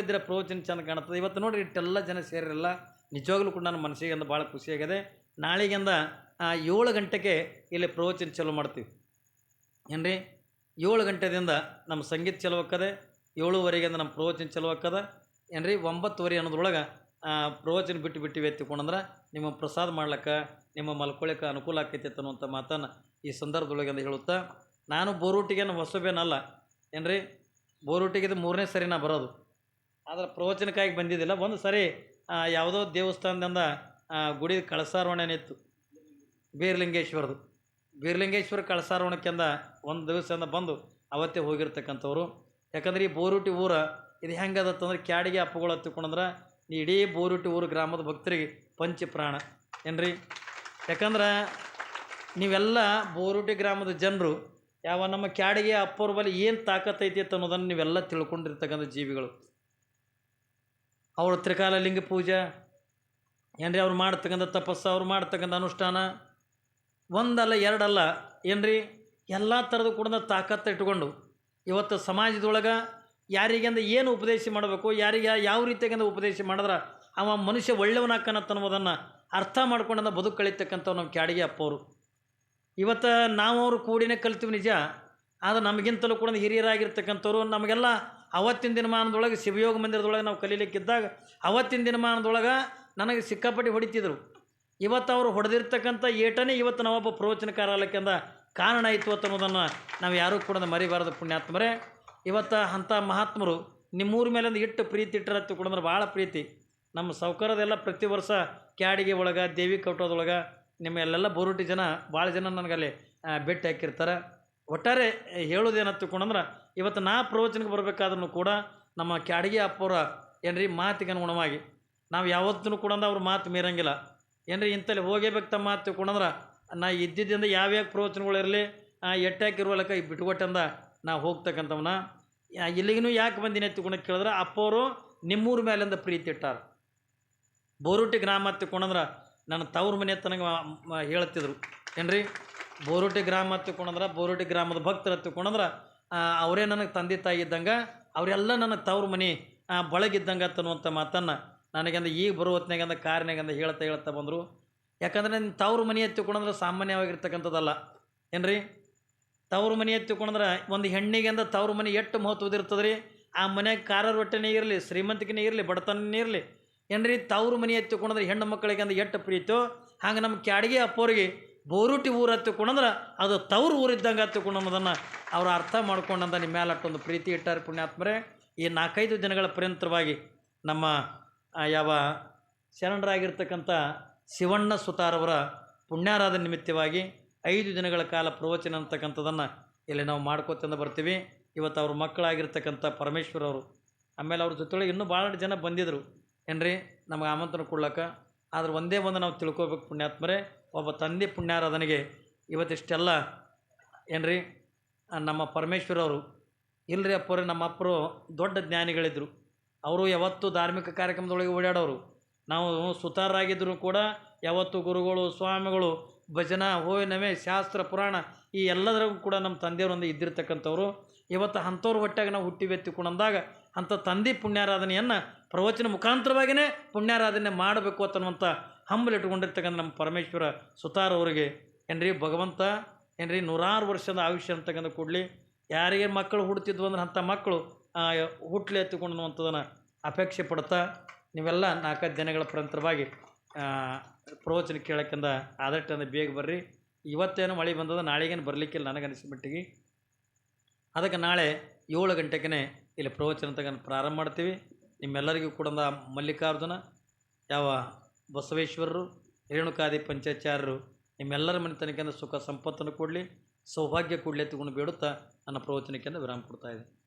ಇದ್ದರೆ ಪ್ರವಚನ ಚಂದ ಕಾಣ್ತದೆ. ಇವತ್ತು ನೋಡಿರಿ ಇಟ್ಟೆಲ್ಲ ಜನ ಸೇರಿರಲ್ಲ. ನಿಜವಾಗ್ಲೂ ಕೂಡ ನನ್ನ ಮನಸ್ಸಿಗೆ ಅಂದ ಭಾಳ ಖುಷಿಯಾಗಿದೆ. ನಾಳೆಗಿಂದ ಆ, ಏಳು ಗಂಟೆಗೆ ಇಲ್ಲಿ ಪ್ರವಚನ ಚಲೋ ಮಾಡ್ತೀವಿ. ಏನ್ರಿ? ಏಳು ಗಂಟೆದಿಂದ ನಮ್ಮ ಸಂಗೀತ ಚಲೋ ಹಾಕದೆ ಏಳುವರೆಗಿಂದ ನಮ್ಮ ಪ್ರವಚನ ಚಲೋ ಹಾಕದೆ ಏನ್ರಿ? ಒಂಬತ್ತುವರೆ ಅನ್ನೋದ್ರೊಳಗೆ ಪ್ರವಚನ ಬಿಟ್ಟು ಬಿಟ್ಟು ಎತ್ತಿಕೊಂಡಂದ್ರೆ ನಿಮ್ಮ ಪ್ರಸಾದ ಮಾಡ್ಲಿಕ್ಕೆ, ನಿಮ್ಮ ಮಲ್ಕೊಳ್ಳಿಕ್ಕೆ ಅನುಕೂಲ ಆಕೈತಿ ಅನ್ನುವಂಥ ಮಾತನ್ನು ಈ ಸಂದರ್ಭದೊಳಗೆ ಅಂತ ಹೇಳುತ್ತಾ, ನಾನು ಬೋರೂಟಿಗೇನು ಹೊಸಬೇನಲ್ಲ, ಏನ್ರಿ? ಬೋರೂಟಿಗೆ ಇದು ಮೂರನೇ ಸರಿ ನಾ ಬರೋದು. ಆದರೆ ಪ್ರವಚನಕ್ಕಾಗಿ ಬಂದಿದ್ದಿಲ್ಲ, ಒಂದು ಸರಿ ಯಾವುದೋ ದೇವಸ್ಥಾನದಿಂದ ಗುಡಿ ಕಳಸಾರೋಹಣೆನಿತ್ತು ಬೀರ್ಲಿಂಗೇಶ್ವರದು. ಬೀರ್ಲಿಂಗೇಶ್ವರ ಕಳಸಾರೋಹಣಕ್ಕೆಂದ ಒಂದು ದಿವಸದಿಂದ ಬಂದು ಅವತ್ತೇ ಹೋಗಿರ್ತಕ್ಕಂಥವ್ರು. ಯಾಕಂದ್ರೆ ಈ ಬೋರೂಟಿ ಊರ, ಇದು ಹೆಂಗದತ್ತಂದ್ರೆ ಕ್ಯಾಡಿಗೆ ಅಪ್ಪುಗಳು ಹತ್ತಿಕೊಂಡಂದ್ರೆ ಇಡೀ ಬೋರುಟಿ ಊರು ಗ್ರಾಮದ ಭಕ್ತರಿಗೆ ಪಂಚ ಪ್ರಾಣ ಏನ್ರಿ? ಯಾಕಂದ್ರೆ ನೀವೆಲ್ಲ ಬೋರುಟಿ ಗ್ರಾಮದ ಜನರು, ಯಾವ ನಮ್ಮ ಕ್ಯಾಡಿಗೆ ಅಪ್ಪವ್ರ ಬಳಿ ಏನು ತಾಕತ್ತೈತಿ ಅಂತ ಅನ್ನೋದನ್ನು ನೀವೆಲ್ಲ ತಿಳ್ಕೊಂಡಿರ್ತಕ್ಕಂಥ ಜೀವಿಗಳು. ಅವ್ರ ತ್ರಿಕಾಲ ಲಿಂಗ ಪೂಜೆ, ಏನ್ರಿ ಅವ್ರು ಮಾಡ್ತಕ್ಕಂಥ ತಪಸ್ಸು, ಅವ್ರು ಮಾಡ್ತಕ್ಕಂಥ ಅನುಷ್ಠಾನ, ಒಂದಲ್ಲ ಎರಡಲ್ಲ, ಏನ್ರಿ? ಎಲ್ಲ ಥರದ ಕೂಡ ತಾಕತ್ತು ಇಟ್ಕೊಂಡು ಇವತ್ತು ಸಮಾಜದೊಳಗೆ ಯಾರಿಗೆಂದ ಏನು ಉಪದೇಶ ಮಾಡಬೇಕು, ಯಾರಿಗೆ ಯಾವ ರೀತಿಯಾಗಿಂದ ಉಪದೇಶ ಮಾಡಿದ್ರೆ ಅವ ಮನುಷ್ಯ ಒಳ್ಳೆಯವನಾಕನತ್ತನ್ನುವುದನ್ನು ಅರ್ಥ ಮಾಡ್ಕೊಂಡಂದ ಬದುಕು ಕಳೀತಕ್ಕಂಥವ್ರು ನಮ್ಮ ಕ್ಯಾಡಿಗೆ ಅಪ್ಪವರು. ಇವತ್ತು ನಾವು ಅವರು ಕೂಡಿನೇ ಕಲ್ತೀವಿ ನಿಜ, ಆದರೆ ನಮಗಿಂತಲೂ ಕೂಡ ಹಿರಿಯರಾಗಿರ್ತಕ್ಕಂಥವ್ರು, ನಮಗೆಲ್ಲ ಅವತ್ತಿನ ದಿನಮಾನದೊಳಗೆ, ಶಿವಯೋಗ ಮಂದಿರದೊಳಗೆ ನಾವು ಕಲೀಲಿಕ್ಕಿದ್ದಾಗ ಅವತ್ತಿನ ದಿನಮಾನದೊಳಗೆ ನನಗೆ ಸಿಕ್ಕಾಪಟ್ಟಿ ಹೊಡಿತಿದ್ರು. ಇವತ್ತು ಅವರು ಹೊಡೆದಿರ್ತಕ್ಕಂಥ ಏಟನೇ ಇವತ್ತು ನಾವೊಬ್ಬ ಪ್ರವಚನಕಾರ ಅಲ್ಲಕ್ಕೆಂದ ಕಾರಣ ಆಯಿತು ಅನ್ನೋದನ್ನು ನಾವು ಯಾರೂ ಕೂಡ ಮರಿಬಾರದು ಪುಣ್ಯಾತ್ಮರೇ. ಇವತ್ತು ಅಂಥ ಮಹಾತ್ಮರು ನಿಮ್ಮೂರ ಮೇಲಿಂದ ಇಟ್ಟು ಪ್ರೀತಿ ಇಟ್ಟರೆ ತಿಳ್ಕೊಂಡ್ರೆ ಭಾಳ ಪ್ರೀತಿ. ನಮ್ಮ ಸೌಕರ್ಯದೆಲ್ಲ ಪ್ರತಿ ವರ್ಷ ಕ್ಯಾಡಿಗೆ ಒಳಗೆ, ದೇವಿ ಕಟ್ಟೋದೊಳಗೆ ನಿಮ್ಮ ಎಲ್ಲೆಲ್ಲ ಬೋರುಟಿ ಜನ, ಭಾಳ ಜನ ನನಗಲ್ಲಿ ಭೇಟಿ ಹಾಕಿರ್ತಾರೆ. ಒಟ್ಟಾರೆ ಹೇಳೋದೇನತ್ತು ತಿಳ್ಕೊಂಡ್ರೆ ಇವತ್ತು ನಾ ಪ್ರವಚನಕ್ಕೆ ಬರಬೇಕಾದ್ರೂ ಕೂಡ ನಮ್ಮ ಕ್ಯಾಡಿಗೆ ಅಪ್ಪವರ ಏನ್ರಿ ಮಾತಿಗೆ ಅನುಗುಣವಾಗಿ, ನಾವು ಯಾವತ್ತೂ ಕೂಡ ಅವ್ರ ಮಾತು ಮೀರಂಗಿಲ್ಲ. ಏನ್ರಿ ಇಂತಲ್ಲಿ ಹೋಗೇಬೇಕು ತಮ್ಮ ಮಾತು ತಿಳ್ಕೊಂಡಂದ್ರೆ ನಾ ಇದ್ದಿದ್ದರಿಂದ ಯಾವ್ಯಾವ ಪ್ರವಚನಗಳು ಇರಲಿ ಲೆಕ್ಕ ಬಿಟ್ಕೊಟ್ಟಂದ ನಾ ಹೋಗ್ತಕ್ಕಂಥವನ್ನ ಇಲ್ಲಿಗೂ ಯಾಕೆ ಬಂದಿನಿ ತಿಳ್ಕೊಂಡು ಕೇಳಿದ್ರೆ ಅಪ್ಪವರು ನಿಮ್ಮೂರ ಮೇಲಿಂದ ಪ್ರೀತಿ ಇಟ್ಟಾರ. ಬೋರುಟಿ ಗ್ರಾಮ ತಿಳ್ಕೊಂಡ್ರೆ ನನ್ನ ತವ್ರ ಮನೆ ತನಗೆ ಹೇಳ್ತಿದ್ರು. ಏನ್ರಿ? ಬೋರುಟಿ ಗ್ರಾಮ ತಿಳ್ಕೊಂಡ್ರೆ ಬೋರುಟಿ ಗ್ರಾಮದ ಭಕ್ತರ ತಿಳ್ಕೊಂಡ್ರೆ ಅವರೇ ನನಗೆ ತಂದೆ ತಾಯಿ ಇದ್ದಂಗೆ, ಅವರೆಲ್ಲ ನನಗೆ ತವ್ರ ಮನೆ ಬಳಗಿದ್ದಂಗೆ ತನ್ನುವಂಥ ಮಾತನ್ನು ನನಗಂದ ಈಗ ಬರೋ ಹೊತ್ನಾಗಂದ ಕಾರ್ನಾಗಂದ ಹೇಳ್ತಾ ಹೇಳ್ತಾ ಬಂದರು. ಯಾಕಂದ್ರೆ ನನ್ನ ತವ್ರ ಮನೆ ಎತ್ತಿಕೊಂಡ್ರೆ ಸಾಮಾನ್ಯವಾಗಿರ್ತಕ್ಕಂಥದ್ದಲ್ಲ. ಏನ್ರಿ? ತವ್ರ ಮನೆ ಎತ್ತಿಕೊಂಡ್ರೆ ಒಂದು ಹೆಣ್ಣಿಗೆ ಅಂದ್ರೆ ತವ್ರ ಮನೆ ಎಷ್ಟು ಮಹತ್ವದಿರ್ತದೆ ರೀ ಆ ಮನ್ಯಾಗ ಕಾರ ರೊಟ್ಟೆನೇ ಇರಲಿ, ಶ್ರೀಮಂತಿಕೆನೇ ಇರಲಿ, ಬಡತನನೇ ಇರಲಿ. ಏನ್ರಿ, ತವ್ರ ಮನೆ ಎತ್ತಿಕೊಂಡ್ರೆ ಹೆಣ್ಣು ಮಕ್ಕಳಿಗೆ ಅಂದ್ರೆ ಎಷ್ಟು ಪ್ರೀತೋ ಹಂಗೆ ನಮ್ಮ ಕ್ಯಾಡಿಗೆ ಅಪ್ಪೋರಿಗೆ ಬೋರುಟಿ ಊರು ಹತ್ತಿಕೊಂಡ್ರೆ ಅದು ತವ್ರ ಊರಿದ್ದಂಗೆ ಹತ್ತಿಕೊಂಡು ಅನ್ನೋದನ್ನು ಅವ್ರು ಅರ್ಥ ಮಾಡ್ಕೊಂಡಂತ ನಿಮ್ಮ ಮೇಲೆ ಅಷ್ಟೊಂದು ಪ್ರೀತಿ ಇಟ್ಟಾರೆ ಪುಣ್ಯಾತ್ಮರೇ. ಈ ನಾಲ್ಕೈದು ದಿನಗಳ ಪರ್ಯಂತರವಾಗಿ ನಮ್ಮ ಯಾವ ಶರಣರಾಗಿರ್ತಕ್ಕಂಥ ಶಿವಣ್ಣ ಸುತಾರವರ ಪುಣ್ಯಾರಾಧನೆ ನಿಮಿತ್ತವಾಗಿ ಐದು ದಿನಗಳ ಕಾಲ ಪ್ರವಚನ ಅಂತಕ್ಕಂಥದ್ದನ್ನು ಇಲ್ಲಿ ನಾವು ಮಾಡ್ಕೋತಂದು ಬರ್ತೀವಿ. ಇವತ್ತು ಅವ್ರ ಮಕ್ಕಳಾಗಿರ್ತಕ್ಕಂಥ ಪರಮೇಶ್ವರ್ ಅವರು, ಆಮೇಲೆ ಅವ್ರ ಜೊತೆಗೆ ಇನ್ನೂ ಭಾಳ ಜನ ಬಂದಿದ್ದರು ಏನ್ರಿ? ನಮಗೆ ಆಮಂತ್ರಣ ಕೊಡ್ಲಕ್ಕ ಆದ್ರೆ ಒಂದೇ ಒಂದು ನಾವು ತಿಳ್ಕೊಬೇಕು ಪುಣ್ಯಾತ್ಮರೇ, ಒಬ್ಬ ತಂದೆ ಪುಣ್ಯಾರಾಧನೆಗೆ ಇವತ್ತಿಷ್ಟೆಲ್ಲ. ಏನ್ರಿ? ನಮ್ಮ ಪರಮೇಶ್ವರ್ ಅವರು ಇಲ್ಲರಿ ಅಪ್ಪರು, ನಮ್ಮ ಅಪ್ಪರು ದೊಡ್ಡ ಜ್ಞಾನಿಗಳಿದ್ದರು ಅವರು ಯಾವತ್ತೂ ಧಾರ್ಮಿಕ ಕಾರ್ಯಕ್ರಮದೊಳಗೆ ಓಡಾಡೋರು. ನಾವು ಸುತಾರಾಗಿದ್ದರೂ ಕೂಡ ಯಾವತ್ತು ಗುರುಗಳು, ಸ್ವಾಮಿಗಳು ಭಜನ ಹೋವಿನವೇ ಶಾಸ್ತ್ರ, ಪುರಾಣ, ಈ ಎಲ್ಲದರಾಗೂ ಕೂಡ ನಮ್ಮ ತಂದೆಯವರೊಂದು ಇದ್ದಿರ್ತಕ್ಕಂಥವ್ರು. ಇವತ್ತು ಅಂಥವ್ರ ಹೊಟ್ಟೆಗೆ ನಾವು ಹುಟ್ಟಿ ಬೆತ್ತಿಕೊಂಡಂದಾಗ ಅಂಥ ತಂದೆ ಪುಣ್ಯಾರಾಧನೆಯನ್ನು ಪ್ರವಚನ ಮುಖಾಂತರವಾಗಿಯೇ ಪುಣ್ಯಾರಾಧನೆ ಮಾಡಬೇಕು ಅನ್ನುವಂಥ ಹಂಬಲಿಟ್ಕೊಂಡಿರ್ತಕ್ಕಂಥ ನಮ್ಮ ಪರಮೇಶ್ವರ ಸುತಾರ್ ಅವರಿಗೆ. ಏನ್ರಿ ಭಗವಂತ, ಏನ್ರಿ ನೂರಾರು ವರ್ಷದ ಆಯುಷ್ಯ ಅಂತಕ್ಕಂಥ ಕೊಡಲಿ ಯಾರಿಗೆ ಮಕ್ಕಳು ಹುಡ್ತಿದ್ವು ಅಂದ್ರೆ ಅಂಥ ಮಕ್ಕಳು ಹುಟ್ಲೆ ಎತ್ತಿಕೊಂಡು ಅನ್ನುವಂಥದ್ದನ್ನು ಅಪೇಕ್ಷೆ ಪಡ್ತಾ ನೀವೆಲ್ಲ ನಾಲ್ಕೈದು ದಿನಗಳ ಪರಂತರವಾಗಿ ಪ್ರವಚನ ಕೇಳಕ್ಕಿಂದ ಆದಷ್ಟು ಬೇಗ ಬರ್ರಿ. ಇವತ್ತೇನು ಮಳೆ ಬಂದದ, ನಾಳೆಗೇನು ಬರಲಿಕ್ಕಿಲ್ಲ ಅನಿಸಿದ ಮಟ್ಟಿಗೆ. ಅದಕ್ಕೆ ನಾಳೆ ಏಳು ಗಂಟೆಗೆ ಇಲ್ಲಿ ಪ್ರವಚನ ತಗೊಂಡು ಪ್ರಾರಂಭ ಮಾಡ್ತೀವಿ. ನಿಮ್ಮೆಲ್ಲರಿಗೂ ಕೂಡ ಮಲ್ಲಿಕಾರ್ಜುನ, ಯಾವ ಬಸವೇಶ್ವರರು, ರೇಣುಕಾದಿ ಪಂಚಾಚಾರ್ಯರು, ನಿಮ್ಮೆಲ್ಲರ ಮನೆ ತನಕ ಸುಖ ಸಂಪತ್ತನ್ನು ಕೊಡಲಿ, ಸೌಭಾಗ್ಯ ಕೊಡಲಿ ಎತ್ತಿಕೊಂಡು ಬೇಡುತ್ತಾ ನನ್ನ ಪ್ರವಚನಕ್ಕೆಂದು ವಿರಾಮ ಕೊಡ್ತಾ ಇದೆ